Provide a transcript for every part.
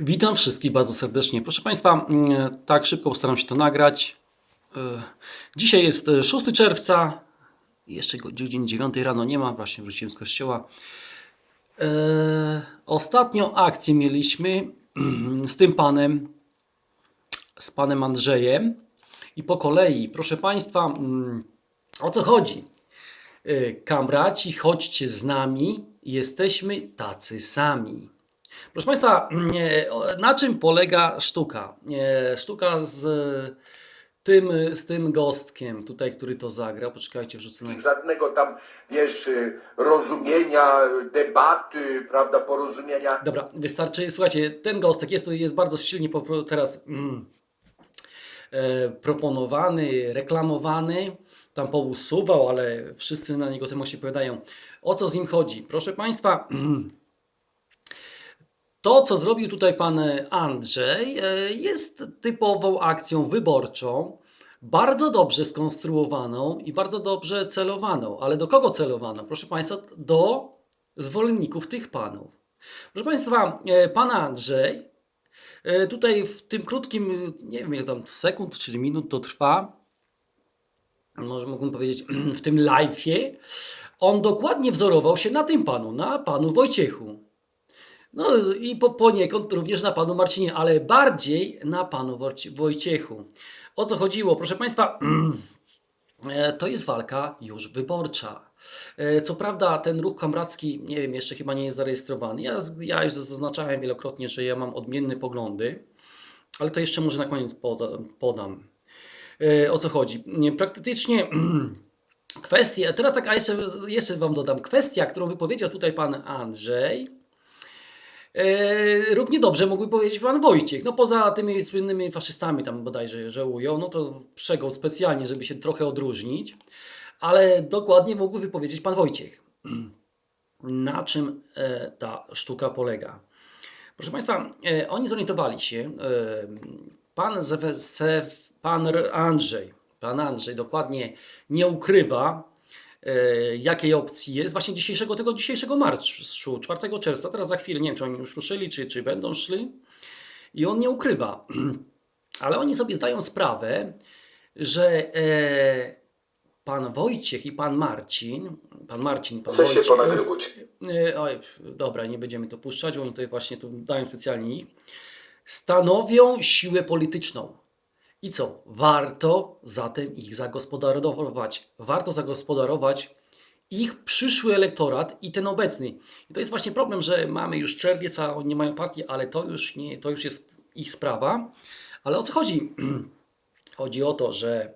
Witam wszystkich bardzo serdecznie. Proszę Państwa, mm, tak szybko postaram się to nagrać. E, Dzisiaj jest e, 6 czerwca. Jeszcze godziny 9 rano nie ma, właśnie wróciłem z kościoła. E, Ostatnią akcję mieliśmy z tym panem, z panem Andrzejem. I po kolei, proszę Państwa, mm, o co chodzi? E, Kamraci, chodźcie z nami, jesteśmy tacy sami. Proszę Państwa, nie, o- na czym polega sztuka? Nie, Sztuka z tym, z tym gostkiem tutaj, który to zagrał. Poczekajcie, wrzucę na... żadnego tam, wiesz, rozumienia, debaty, prawda, porozumienia. Dobra, wystarczy. Słuchajcie, ten gostek jest, jest bardzo silnie teraz mm, e, proponowany, reklamowany. Tam pousuwał, ale wszyscy na niego temu się powiadają. O co z nim chodzi? Proszę Państwa, to co zrobił tutaj pan Andrzej e, jest typową akcją wyborczą. Bardzo dobrze skonstruowaną i bardzo dobrze celowaną. Ale do kogo celowano? Proszę Państwa, do zwolenników tych panów. Proszę Państwa, e, pan Andrzej e, tutaj w tym krótkim, nie wiem ile tam sekund czy minut to trwa, może mógłbym powiedzieć w tym live'ie, on dokładnie wzorował się na tym panu, na panu Wojciechu. No i po, poniekąd również na panu Marcinie, ale bardziej na panu Wojci- Wojciechu. O co chodziło? Proszę Państwa, E, To jest walka już wyborcza. E, Co prawda ten ruch kamracki, nie wiem, jeszcze chyba nie jest zarejestrowany. Ja, ja już zaznaczałem wielokrotnie, że ja mam odmienne poglądy, ale to jeszcze może na koniec poda, podam. E, O co chodzi? Nie, Praktycznie kwestia, teraz tak, a jeszcze, jeszcze Wam dodam, kwestia, którą wypowiedział tutaj Pan Andrzej, równie dobrze mógłby powiedzieć pan Wojciech. No poza tymi słynnymi faszystami tam bodajże, że ujął, no to przegął specjalnie, żeby się trochę odróżnić, ale dokładnie mógłby wypowiedzieć pan Wojciech. Na czym e, ta sztuka polega? Proszę Państwa, e, oni zorientowali się, e, pan, Zew, pan Andrzej, pan Andrzej dokładnie nie ukrywa, e, jakiej opcji jest właśnie dzisiejszego, tego dzisiejszego marszu, 4 czerwca, teraz za chwilę, nie wiem czy oni już ruszyli, czy, czy będą szli i on nie ukrywa, ale oni sobie zdają sprawę, że e, pan Wojciech i pan Marcin, pan Marcin, pan Chce się Wojciech, ponagrywać. E, Oj, dobra, nie będziemy to puszczać, oni tutaj właśnie tu dają specjalnie ich. Stanowią siłę polityczną. I co? Warto zatem ich zagospodarować. Warto zagospodarować ich przyszły elektorat i ten obecny. I to jest właśnie problem, że mamy już czerwiec, a oni nie mają partii, ale to już, nie, to już jest ich sprawa. Ale o co chodzi? Chodzi o to, że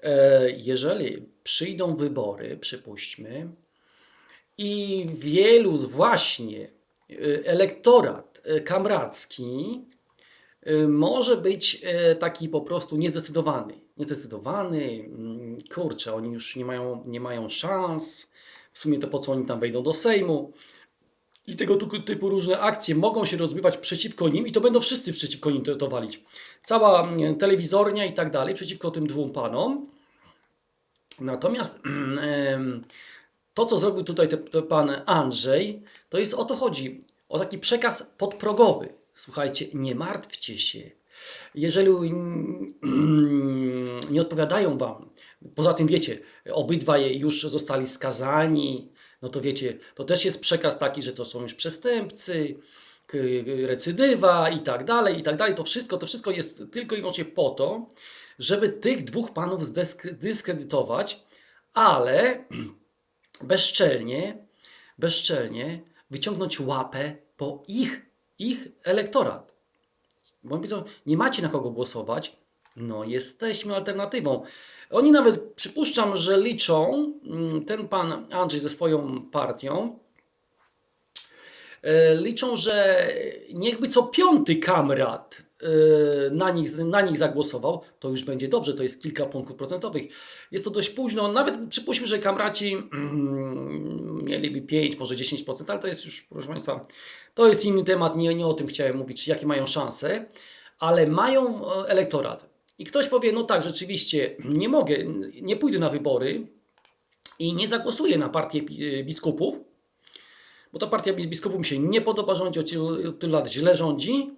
e, jeżeli przyjdą wybory, przypuśćmy, i wielu właśnie y, elektorat y, kamracki może być y, taki po prostu niezdecydowany. Niezdecydowany, mm, kurczę, oni już nie mają, nie mają szans. W sumie to po co oni tam wejdą do Sejmu. I tego typu różne akcje mogą się rozbywać przeciwko nim i to będą wszyscy przeciwko nim to, to walić. Cała mm, telewizornia i tak dalej przeciwko tym dwóm panom. Natomiast to, co zrobił tutaj te, te pan Andrzej, to jest o to chodzi. O taki przekaz podprogowy. Słuchajcie, nie martwcie się. Jeżeli nie odpowiadają wam, poza tym wiecie, obydwaj już zostali skazani, no to wiecie, to też jest przekaz taki, że to są już przestępcy, recydywa i tak dalej, i tak dalej. To wszystko, to wszystko jest tylko i wyłącznie po to, żeby tych dwóch panów zdyskredytować, ale bezczelnie, bezczelnie wyciągnąć łapę po ich, ich elektorat. Bo oni powiedzą, nie macie na kogo głosować, no jesteśmy alternatywą. Oni nawet, przypuszczam, że liczą, mm, ten pan Andrzej ze swoją partią, e, liczą, że niechby co piąty kamrat na nich, na nich zagłosował, to już będzie dobrze, to jest kilka punktów procentowych. Jest to dość późno, nawet przypuśćmy, że kamraci mm, mieliby 5, może 10%, ale to jest już, proszę Państwa, to jest inny temat, nie, nie o tym chciałem mówić, jakie mają szanse, ale mają e, elektorat. I ktoś powie, no tak, rzeczywiście, nie mogę, nie pójdę na wybory i nie zagłosuję na partię pi- biskupów, bo ta partia biskupów mi się nie podoba, rządzi od tylu, lat źle rządzi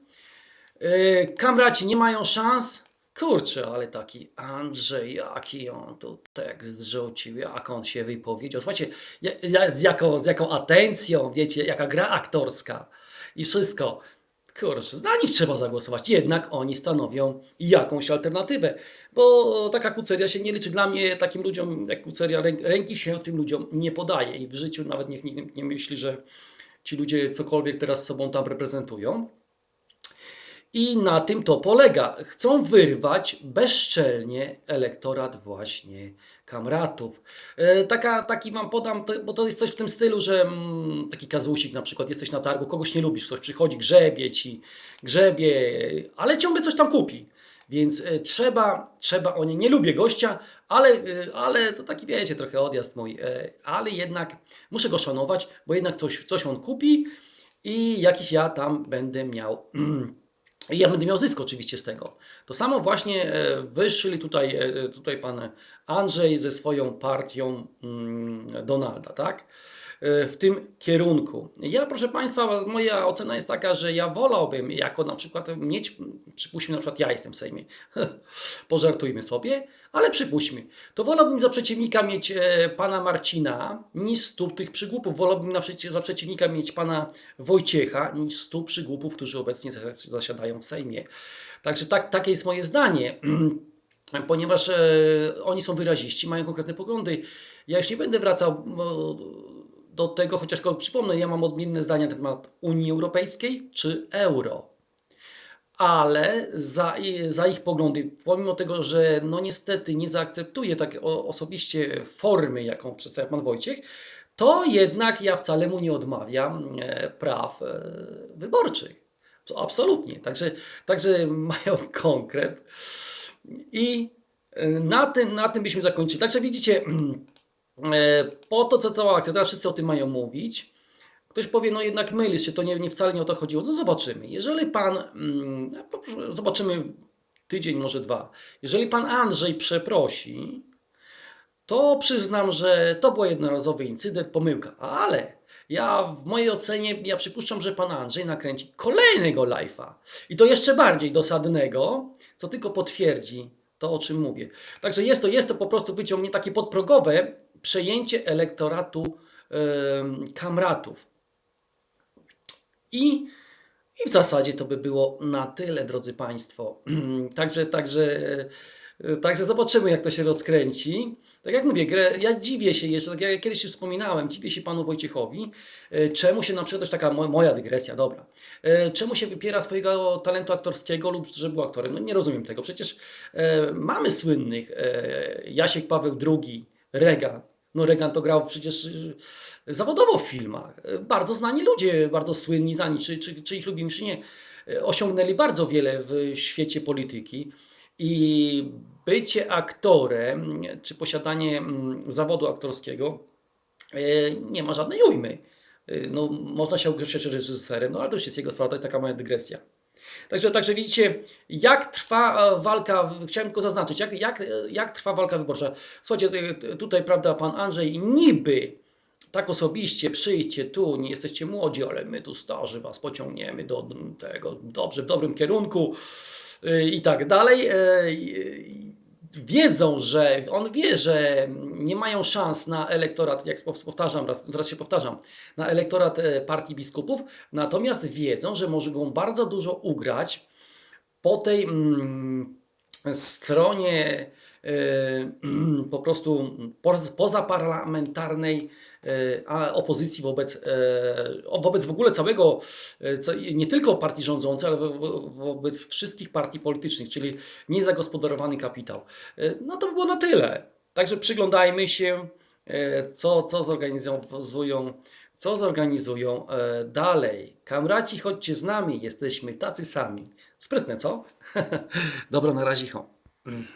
kamraci nie mają szans. Kurczę, ale taki Andrzej, jaki on tu tekst rzucił, jak on się wypowiedział. Słuchajcie, z, jaką, z jaką atencją, wiecie, jaka gra aktorska i wszystko. Kurczę, za nich trzeba zagłosować. Jednak oni stanowią jakąś alternatywę, bo taka kuceria się nie liczy. Dla mnie takim ludziom jak kuceria ręk, ręki się tym ludziom nie podaje i w życiu nawet niech nikt nie myśli, że ci ludzie cokolwiek teraz sobą tam reprezentują. I na tym to polega. Chcą wyrwać bezczelnie elektorat właśnie kamratów. E, taka, taki wam podam, bo to jest coś w tym stylu, że mm, taki kazusik na przykład, jesteś na targu, kogoś nie lubisz, ktoś przychodzi, grzebie ci, grzebie, ale ciągle coś tam kupi. Więc e, trzeba, trzeba, o nie, nie lubię gościa, ale, e, ale to taki wiecie, trochę odjazd mój, ale jednak muszę go szanować, bo jednak coś, coś on kupi i jakiś ja tam będę miał I ja będę miał zysk oczywiście z tego. To samo właśnie e, wyszli tutaj, e, tutaj pan Andrzej ze swoją partią mm, Donalda, tak? E, W tym kierunku. Ja, proszę Państwa, moja ocena jest taka, że ja wolałbym jako na przykład mieć, przypuśćmy na przykład ja jestem w Sejmie, pożartujmy sobie, ale przypuśćmy, to wolałbym za przeciwnika mieć e, pana Marcina niż stu tych przygłupów. Wolałbym na za przeciwnika mieć pana Wojciecha niż stu przygłupów, którzy obecnie zas- zasiadają w Sejmie. Także tak, takie jest moje zdanie. Ponieważ e, oni są wyraziści, mają konkretne poglądy. Ja już nie będę wracał do tego, chociaż przypomnę, ja mam odmienne zdania na temat Unii Europejskiej czy euro ale za, za ich poglądy, pomimo tego, że no niestety nie zaakceptuję tak osobiście formy, jaką przedstawia pan Wojciech, to jednak ja wcale mu nie odmawiam e, praw e, wyborczych. Absolutnie. Także, także mają konkret. I e, na tym, na tym byśmy zakończyli. Także widzicie, po to, co cała akcja, teraz wszyscy o tym mają mówić. Ktoś powie, no jednak mylisz się, to nie, nie wcale nie o to chodziło. No zobaczymy. Jeżeli pan, mm, no, zobaczymy tydzień, może dwa. Jeżeli pan Andrzej przeprosi, to przyznam, że to był jednorazowy incydent, pomyłka. Ale ja w mojej ocenie, ja przypuszczam, że pan Andrzej nakręci kolejnego live'a. I to jeszcze bardziej dosadnego, co tylko potwierdzi to, o czym mówię. Także jest to, jest to po prostu wyciągnięcie takie podprogowe przejęcie elektoratu kamratów. I, I w zasadzie to by było na tyle, drodzy Państwo. także, także, e, także zobaczymy, jak to się rozkręci. Tak jak mówię, ja dziwię się jeszcze, tak jak kiedyś już wspominałem, dziwię się panu Wojciechowi, e, czemu się na przykład, też taka mo- moja dygresja, dobra, e, czemu się wypiera swojego talentu aktorskiego lub że był aktorem. No nie rozumiem tego. Przecież e, mamy słynnych e, Jasiek Paweł II, Regan. No Regan to grał przecież y, zawodowo w filmach. Bardzo znani ludzie, bardzo słynni, znani, czy, czy, czy ich lubimy, czy nie, osiągnęli bardzo wiele w świecie polityki. I bycie aktorem, czy posiadanie mm, zawodu aktorskiego e, nie ma żadnej ujmy. E, No, można się określić reżyserem, no ale to już jest jego sprawa, to jest taka moja dygresja. Także, także widzicie, jak trwa e, walka, chciałem tylko zaznaczyć, jak, jak, e, jak trwa walka wyborcza. Słuchajcie, tutaj- tutaj, prawda, pan Andrzej niby tak osobiście przyjdźcie tu, nie jesteście młodzi, ale my tu starzy was pociągniemy do tego, dobrze, w dobrym kierunku yy, i tak dalej. Wiedzą, że on wie, że nie mają szans na elektorat, jak powtarzam, raz, teraz się powtarzam, na elektorat e, partii biskupów, natomiast wiedzą, że mogą bardzo dużo ugrać po tej mm, stronie e, po prostu poz- pozaparlamentarnej opozycji wobec, e, wobec w ogóle całego, e, nie tylko partii rządzącej, ale wo- wo- wobec wszystkich partii politycznych, czyli niezagospodarowany kapitał. E, No to by było na tyle. Także przyglądajmy się, e, co, co zorganizują, co zorganizują e, dalej. Kamraci, chodźcie z nami, jesteśmy tacy sami. Sprytne, co? Dobra, na razie. ho. Mm.